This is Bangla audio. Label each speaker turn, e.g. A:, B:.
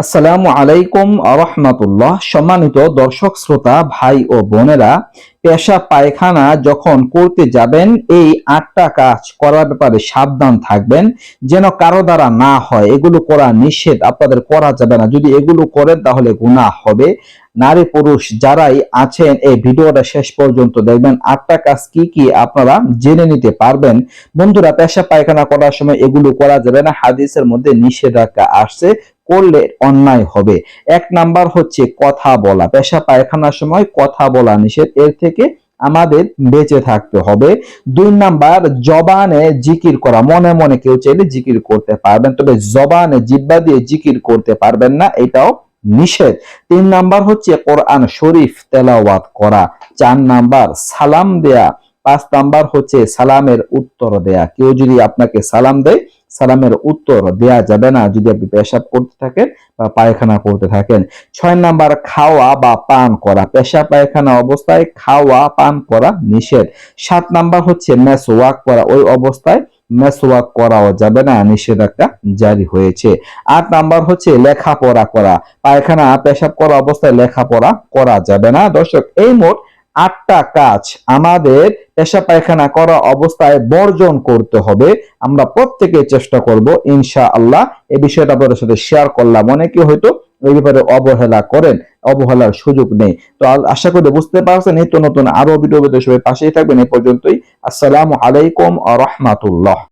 A: আসসালামু আলাইকুম রহমতুল্লাহ সম্মানিত দর্শক, শ্রোতা, ভাই ও বোনেরা, পেশা পায়খানা যখন করতে যাবেন, এই আটটা কাজ করার ব্যাপারে সাবধান থাকবেন, যেন কারও দ্বারা না হয়। এগুলো করা নিষেধ, আপনাদের করা যাবে না। যদি এগুলো করেন, তাহলে গুনাহ হবে। নারী পুরুষ যারাই আছেন, এই ভিডিওটা শেষ পর্যন্ত দেখবেন। আটটা কাজ কি কি আপনারা জেনে নিতে পারবেন। বন্ধুরা, পেশা পায়খানা করার সময় এগুলো করা যাবে না। হাদিসের মধ্যে নিষেধাজ্ঞা আসছে। করলে অন্যায় হবে। এক নাম্বার হচ্ছে কথা বলা। পেশা পায়খানার সময় কথা বলা নিষেধ। এর থেকে আমাদের বেঁচে থাকতে হবে। দুই নাম্বার, জবানে জিকির করা। মনে মনে কেউ চাইলে জিকির করতে পারবেন, তবে জবানে জিব্বা দিয়ে জিকির করতে পারবেন না, এটাও নিষেধ। তিন নাম্বার হচ্ছে কোরআন শরীফ তেলাওয়াত করা। চার নাম্বার, সালাম দেয়া। পাঁচ নাম্বার হচ্ছে সালামের উত্তর দেয়া। কেউ যদি আপনাকে সালাম দেয়, সালামের উত্তর দেয়া যাবে না যদি আপনি পেশাব করতে থাকেন বা পায়খানা করতে থাকেন। ছয় নাম্বার, খাওয়া বা পান করা। পেশা পায়খানা অবস্থায় খাওয়া, পান করা নিষেধ। সাত নাম্বার হচ্ছে মেস ওয়াক করা। ওই অবস্থায় মেসওয়াক করাও যাবে না, নিষেধাজ্ঞা জারি হয়েছে। আট নাম্বার হচ্ছে লেখাপড়া করা। পায়খানা, পেশাব করা অবস্থায় লেখাপড়া করা যাবে না। দর্শক, এই মোট আটটা কাজ আমাদের পেশা পায়খানা করা অবস্থায় বর্জন করতে হবে। আমরা প্রত্যেকে চেষ্টা করব ইনশা আল্লাহ এই বিষয়টা আপনাদের সাথে শেয়ার করলাম। অনেকে হয়তো এই ব্যাপারে অবহেলা করেন, অবহেলার সুযোগ নেই। তো আশা করি বুঝতে পারছেন। নিত্য নতুন আরও ভিডিও সবাই পাশেই থাকবেন। এই পর্যন্তই। আসসালামু আলাইকুম রহমাতুল্লাহ।